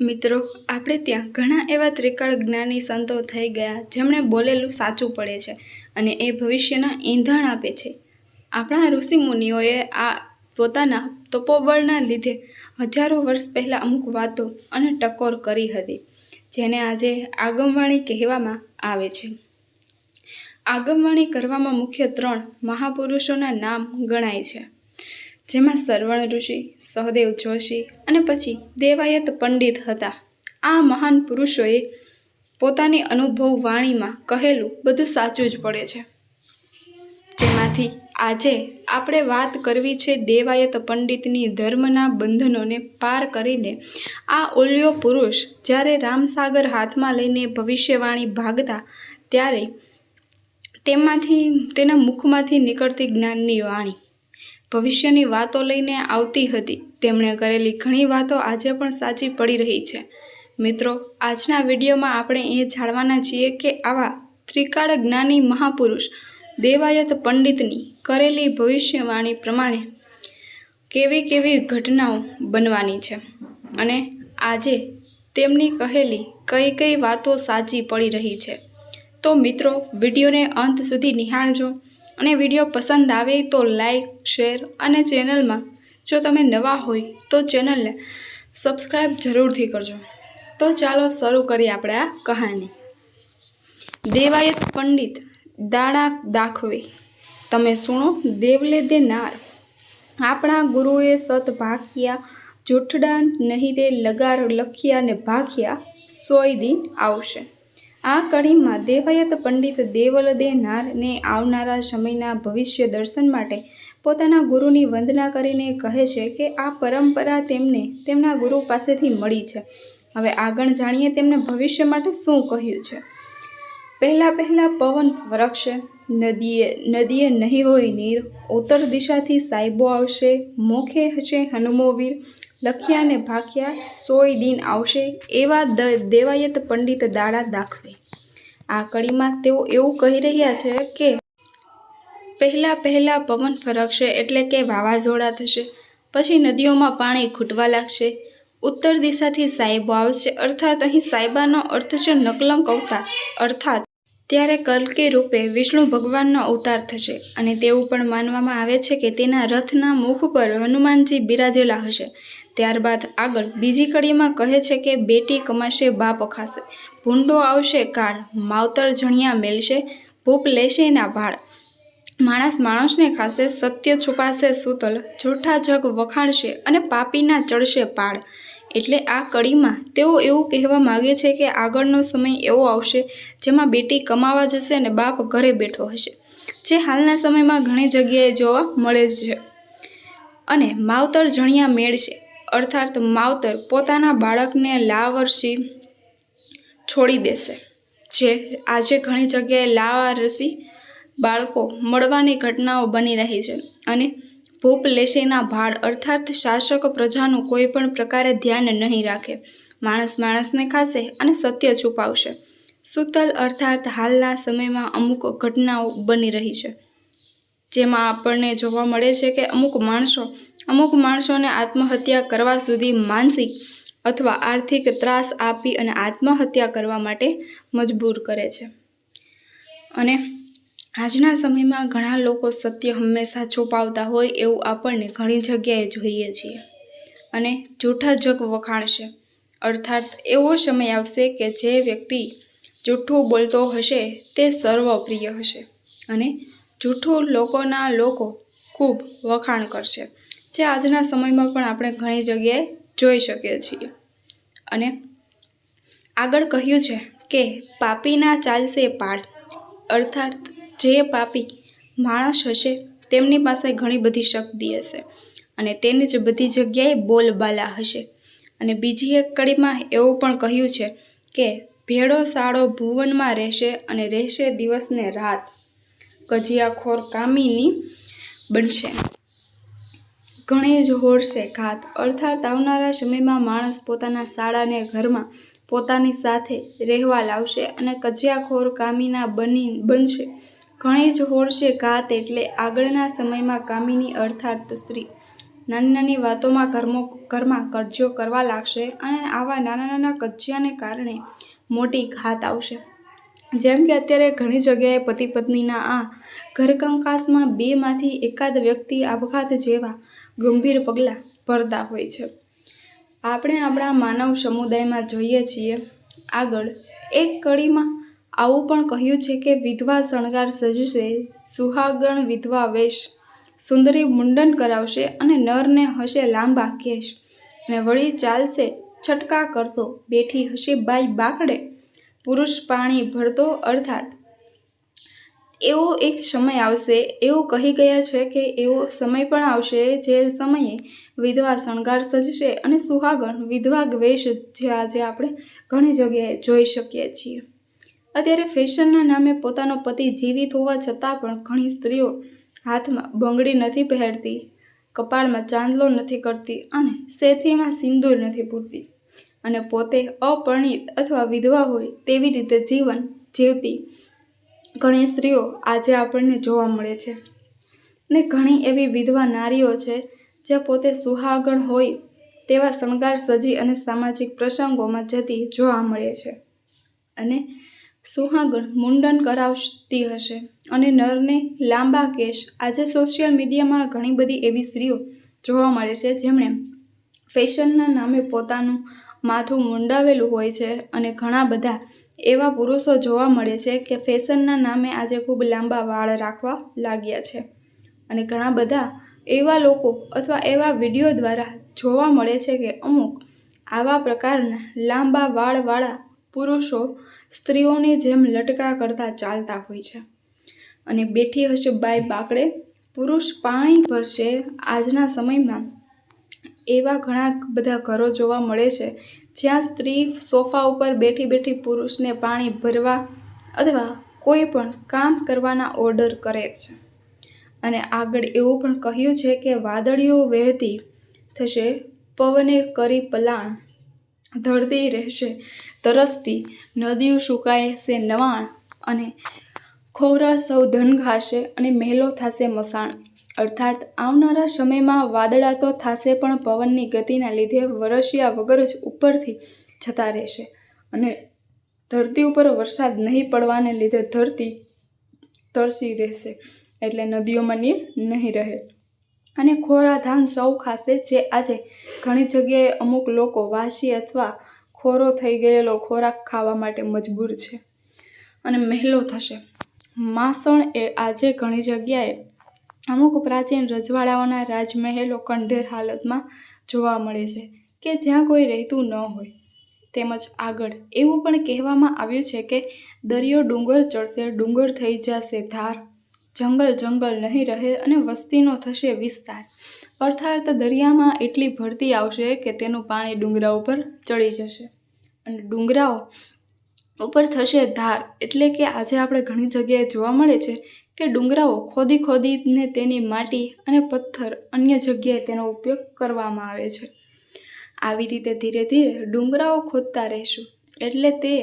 મિત્રો, આપણે ત્યાં ઘણા એવા ત્રિકાળ જ્ઞાની સંતો થઈ ગયા જેમણે બોલેલું સાચું પડે છે અને એ ભવિષ્યના ઈંધણ આપે છે. આપણા ઋષિમુનિઓએ આ પોતાના તપોબળના લીધે હજારો વર્ષ પહેલાં અમુક વાતો અને ટકોર કરી હતી, જેને આજે આગમવાણી કહેવામાં આવે છે. આગમવાણી કરવામાં મુખ્ય ત્રણ મહાપુરુષોના નામ ગણાય છે. જેમાં સરવણ ઋષિ, સહદેવ જોશી અને પછી દેવાયત પંડિત હતા. આ મહાન પુરુષોએ પોતાની અનુભવ વાણીમાં કહેલું બધું સાચું જ પડે છે. જેમાંથી આજે આપણે વાત કરવી છે દેવાયત પંડિતની ધર્મના બંધનોને પાર કરીને. આ ઓલિયો પુરુષ જ્યારે રામસાગર હાથમાં લઈને ભવિષ્યવાણી ભાગતા, ત્યારે તેમાંથી, તેના મુખમાંથી નીકળતી જ્ઞાનની વાણી. ભવિષ્યની વાતો લઈને આવતી હતી. તેમણે કરેલી ઘણી વાતો આજે પણ સાચી પડી રહી છે. મિત્રો, આજના વિડીયોમાં આપણે એ જાણવાના છીએ કે આવા ત્રિકાળ જ્ઞાની મહાપુરુષ દેવાયત પંડિતની કરેલી ભવિષ્યવાણી પ્રમાણે કેવી કેવી ઘટનાઓ બનવાની છે અને આજે તેમની કહેલી કઈ કઈ વાતો સાચી પડી રહી છે. તો મિત્રો, વિડીયોને અંત સુધી નિહાળજો. અને વીડિયો પસંદ આવે તો લાઈક, શેર અને ચેનલમાં જો તમે નવા હોય તો ચેનલને સબસ્ક્રાઈબ જરૂરથી કરજો. તો ચાલો શરૂ કરીએ આપણે આ કહાની. દેવાયત પંડિત દાણા દાખવે. તમે સુણો, દેવલે દે નાર આપણા ગુરુએ સત ભાખ્યા જૂઠડા નહીં રે લગાર લખ્યા ને ભાખ્યા સોય દિન આવશે. આ કડીમાં દેવાયત પંડિત દેવલ દેનારને આવનારા સમયના ભવિષ્ય દર્શન માટે પોતાના ગુરુની વંદના કરીને કહે છે કે આ પરંપરા તેમને તેમના ગુરુ પાસેથી મળી છે. હવે આગળ જાણીએ તેમને ભવિષ્ય માટે શું કહ્યું છે. પહેલાં પહેલાં પવન ફરકશે નદીએ નદીએ નહીં હોય નીર, ઉત્તર દિશાથી સાયબો આવશે, મોખે હશે હનુમોવીર લખ્યા ને ભાખ્યા સોય દિન આવશે એવા દ, દેવાયત પંડિત દાડા દાખવે. આ કડીમાં તેઓ એવું કહી રહ્યા છે કે, પહેલાં પહેલાં પવન ફરકશે એટલે કે વાવાઝોડા થશે, પછી નદીઓમાં પાણી ખૂટવા લાગશે. ઉત્તર દિશાથી સાહેબો આવશે, અર્થાત અહીં સાહેબાનો અર્થ છે નકલંક અવતા અર્થાત ત્યારે કલ્કી રૂપે વિષ્ણુ ભગવાનનો અવતાર થશે અને તેવું પણ માનવામાં આવે છે કે તેના રથના મુખ પર હનુમાનજી બિરાજેલા હશે. ત્યારબાદ આગળ બીજી કડીમાં કહે છે કે બેટી કમાશે, બાપ ખાશે. ભૂંડો આવશે કાળ, માવતર જણિયા મેલશે, ભૂપ લેશે ના વાળ. માણસ માણસને ખાશે, સત્ય છુપાશે સૂતલ, જૂઠા જગ વખાણશે અને પાપીના ચડશે પાડ એટલે આ કડીમાં તેઓ એવું કહેવા માગે છે કે આગળનો સમય એવો આવશે જેમાં બેટી કમાવા જશે અને બાપ ઘરે બેઠો હશે. જે હાલના સમયમાં ઘણી જગ્યાએ જોવા મળે છે. અને માવતર જણિયા મેળશે અર્થાત માવતર પોતાના બાળકને લાવરસી છોડી દેશે. જે આજે ઘણી જગ્યાએ લાવારસી બાળકો મળવાની ઘટનાઓ બની રહી છે અને ભૂપ લેશેના ભાડ અર્થાત શાસક પ્રજાનું કોઈ પણ પ્રકારે ધ્યાન નહીં રાખે. માણસ માણસને ખાશે અને સત્ય છુપાવશે. સુતલ અર્થાત હાલના સમયમાં અમુક ઘટનાઓ બની રહી છે. જેમાં આપણને જોવા મળે છે કે અમુક માણસો, અમુક માણસોને આત્મહત્યા કરવા સુધી માનસિક અથવા આર્થિક ત્રાસ આપી અને આત્મહત્યા કરવા માટે મજબૂર કરે છે. અને આજના સમયમાં ઘણા લોકો સત્ય હંમેશા છુપાવતા હોય એવું આપણને ઘણી જગ્યાએ જોઈએ છીએ. અને જૂઠા જગ વખાણશે. અર્થાત એવો સમય આવશે કે જે વ્યક્તિ જૂઠું બોલતો હશે તે સર્વપ્રિય હશે. અને જૂઠું લોકોના લોકો ખૂબ વખાણ કરશે, જે આજના સમયમાં પણ આપણે ઘણી જગ્યાએ જોઈ શકીએ છીએ. અને આગળ કહ્યું છે કે, પાપીના ચાલશે પાડ અર્થાત જે પાપી માણસ હશે, તેમની પાસે ઘણી બધી શક્તિ હશે અને તેની જ બધી જગ્યાએ બોલબાલા હશે. અને બીજી એક કડીમાં એવું પણ કહ્યું છે કે ભેળો સાળો ભુવનમાં રહેશે અને રહેશે દિવસને રાત. કજિયાખોર કામીની બનશે. ઘણી જ હોડશે ઘાત. અર્થાત આવનારા સમયમાં માણસ પોતાના શાળાને ઘરમાં પોતાની સાથે રહેવા લાવશે અને કજિયાખોર કામીના બની, બનશે. ઘણી જ હોડશે ઘાત એટલે આગળના સમયમાં કામિની અર્થાત સ્ત્રી. નાની નાની વાતોમાં કર્મો ઘરમાં કરજીઓ કરવા લાગશે અને આવા નાના નાના કજિયાને કારણે મોટી ઘાત આવશે. જેમ કે અત્યારે ઘણી જગ્યાએ પતિ પત્નીના આ ઘરકંકાસમાં બેમાંથી એકાદ વ્યક્તિ આપઘાત જેવા ગંભીર પગલાં ભરતા હોય છે. આપણે આપણા માનવ સમુદાયમાં જોઈએ છીએ. આગળ એક કડીમાં આવું પણ કહ્યું છે કે વિધવા શણગાર સજશે સુહાગણ વિધવા વેશ, સુંદરી મુંડન કરાવશે અને નરને હશે લાંબા કેશ. અને વળી ચાલશે છટકા કરતો, બેઠી હશે બાઈ બાકડે, પુરુષ પાણી ભરતો અર્થાત. એવો એક સમય આવશે, એવું કહી ગયા છે કે એવો સમય પણ આવશે જે સમયે વિધવા શણગાર સજશે અને સુહાગણ વિધવા વેશ જે આજે આપણે ઘણી જગ્યાએ જોઈ શકીએ છીએ. અત્યારે ફેશનના નામે પોતાનો પતિ જીવિત હોવા છતાં પણ ઘણી સ્ત્રીઓ હાથમાં બંગડી નથી પહેરતી, કપાળમાં ચાંદલો નથી કરતી અને સેથીમાં સિંદૂર નથી પૂરતી. અને પોતે અપરિણિત અથવા વિધવા હોય તેવી રીતે જીવન જીવતી ઘણી સ્ત્રીઓ આજે આપણને જોવા મળે છે. ને ઘણી એવી વિધવા નારીઓ છે જે પોતે સુહાગણ હોય તેવા શણગાર, સજી અને સામાજિક પ્રસંગોમાં જતી જોવા મળે છે. અને સુહાગણ મુંડન કરાવતી હશે અને નરને લાંબા કેશ. આજે સોશિયલ મીડિયામાં ઘણી બધી એવી સ્ત્રીઓ જોવા મળે છે જેમણે ફેશનના નામે પોતાનું માથું મુંડાવેલું હોય છે અને ઘણા બધા એવા પુરુષો જોવા મળે છે કે ફેશનના નામે આજે ખૂબ લાંબા વાળ રાખવા લાગ્યા છે. અને ઘણા બધા એવા લોકો અથવા એવા વીડિયો દ્વારા જોવા મળે છે કે અમુક આવા પ્રકારના લાંબા વાળવાળા પુરુષો સ્ત્રીઓની જેમ લટકા કરતા ચાલતા હોય છે. અને બેઠી હશે બાઈ બાકડે, પુરુષ પાણી ભરશે. આજના સમયમાં એવા ઘણા બધા ઘરો જોવા મળે છે, જ્યાં સ્ત્રી સોફા ઉપર બેઠી બેઠી પુરુષને પાણી ભરવા અથવા કોઈ પણ કામ કરવાના ઓર્ડર કરે છે. અને આગળ એવું પણ કહ્યું છે કે વાદળીઓ વહેતી થશે, પવને કરી પલાણ ધરતી રહેશે. તરસતી નદીઓ સુકાય છે નવાણ અને ખોરા સૌ ધન ખાશે અને મહેલો થશે મસાણ. અર્થાત આવનારા સમયમાં વાદળા તો થશે પણ પવનની ગતિના લીધે વરસ્યા વગર જ ઉપરથી જતા રહેશે. અને ધરતી ઉપર વરસાદ નહીં પડવાને લીધે ધરતી તરસી રહેશે. એટલે નદીઓમાં નીર નહીં રહે. અને ખોરા ધાન સૌ ખાશે જે આજે ઘણી જગ્યાએ અમુક લોકો વાસી અથવા ખોરો થઈ ગયેલો ખોરાક ખાવા માટે મજબૂર છે અને મહેલો થશે. માસણ એ આજે ઘણી જગ્યાએ અમુક પ્રાચીન રજવાડાઓના રાજમહેલો કંઢેર હાલતમાં જોવા મળે છે કે જ્યાં કોઈ રહેતું ન હોય. તેમજ આગળ એવું પણ કહેવામાં આવ્યું છે કે દરિયો ડુંગર ચડશે, ડુંગર થઈ જશે ધાર જંગલ જંગલ નહીં રહે અને વસ્તીનો થશે વિસ્તાર. અર્થાત દરિયામાં એટલી ભરતી આવશે કે તેનું પાણી ડુંગરા ઉપર ચડી જશે. અને ડુંગરાઓ ઉપર થશે ધાર. એટલે કે આજે આપણે ઘણી જગ્યાએ જોવા મળે છે કે ડુંગરાઓ ખોદી ખોદીને તેની માટી અને પથ્થર અન્ય જગ્યાએ તેનો ઉપયોગ કરવામાં આવે છે. આવી રીતે ધીરે ધીરે ડુંગરાઓ ખોદતા રહીશું. એટલે તે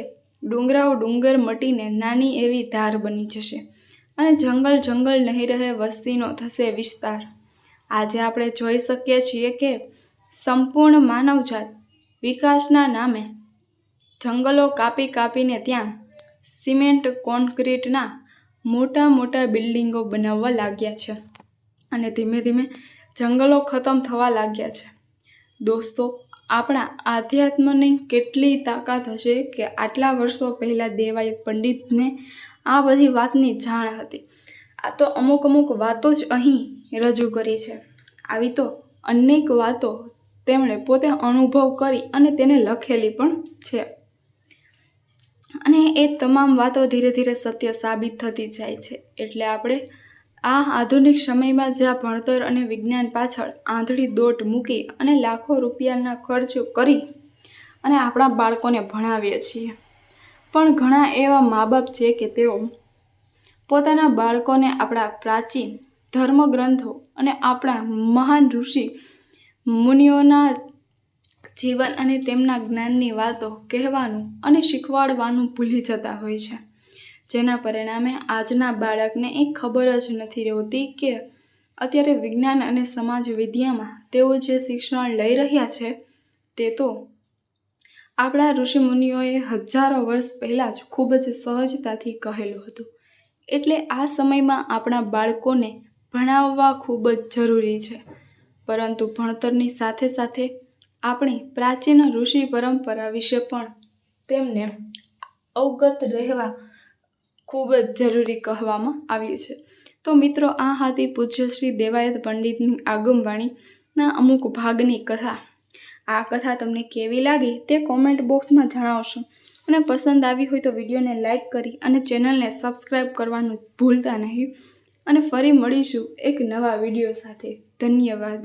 ડુંગરાઓ ડુંગર મટીને નાની એવી ધાર બની જશે. અને જંગલ જંગલ નહીં રહે વસ્તીનો થશે વિસ્તાર. આજે આપણે જોઈ શકીએ છીએ કે સંપૂર્ણ માનવજાત વિકાસના નામે જંગલો કાપી કાપીને ત્યાં સિમેન્ટ, કોન્ક્રીટના મોટા મોટા બિલ્ડિંગો બનાવવા લાગ્યા છે અને ધીમે ધીમે જંગલો ખતમ થવા લાગ્યા છે. દોસ્તો, આપણા આધ્યાત્મની કેટલી તાકાત હશે કે આટલા વર્ષો પહેલાં દેવાય પંડિતને આ બધી વાતની જાણ હતી. આ તો અમુક અમુક વાતો જ અહીં રજૂ કરી છે. આવી તો અનેક વાતો તેમણે પોતે અનુભવ કરી અને તેને લખેલી પણ છે. અને એ તમામ વાતો ધીરે ધીરે સત્ય સાબિત થતી જાય છે. એટલે આપણે આ આધુનિક સમયમાં જ્યાં ભણતર અને વિજ્ઞાન પાછળ આંધળી દોટ મૂકી અને લાખો રૂપિયાના ખર્ચ કરી અને આપણા બાળકોને ભણાવીએ છીએ. પણ ઘણા એવા મા બાપ છે કે તેઓ પોતાના બાળકોને આપણા પ્રાચીન ધર્મગ્રંથો અને આપણા મહાન ઋષિ મુનિઓના જીવન અને તેમના જ્ઞાનની વાતો કહેવાનું અને શીખવાડવાનું ભૂલી જતા હોય છે. જેના પરિણામે આજના બાળકને એ ખબર જ નથી રહેતી કે અત્યારે વિજ્ઞાન અને સમાજ વિદ્યામાં તેઓ જે શિક્ષણ લઈ રહ્યા છે તે તો આપણા ઋષિમુનિઓએ હજારો વર્ષ પહેલાં જ ખૂબ જ સહજતાથી કહેલું હતું. એટલે આ સમયમાં આપણા બાળકોને ભણાવવા ખૂબ જ જરૂરી છે. પરંતુ ભણતરની સાથે સાથે આપણી પ્રાચીન ઋષિ પરંપરા વિશે પણ તેમને અવગત રહેવા ખૂબ જ જરૂરી કહેવામાં આવ્યું છે. તો મિત્રો, આ હતી પૂજ્ય શ્રી દેવાયત પંડિતની આગમવાણીના અમુક ભાગની કથા. આ કથા તમને કેવી લાગી તે કોમેન્ટ બોક્સમાં જણાવશો. અને પસંદ આવી હોય તો વિડીયોને લાઇક કરી અને ચેનલને સબસ્ક્રાઈબ કરવાનું ભૂલતા નહીં. અને ફરી મળીશું એક નવા વીડિયો સાથે. ધન્યવાદ.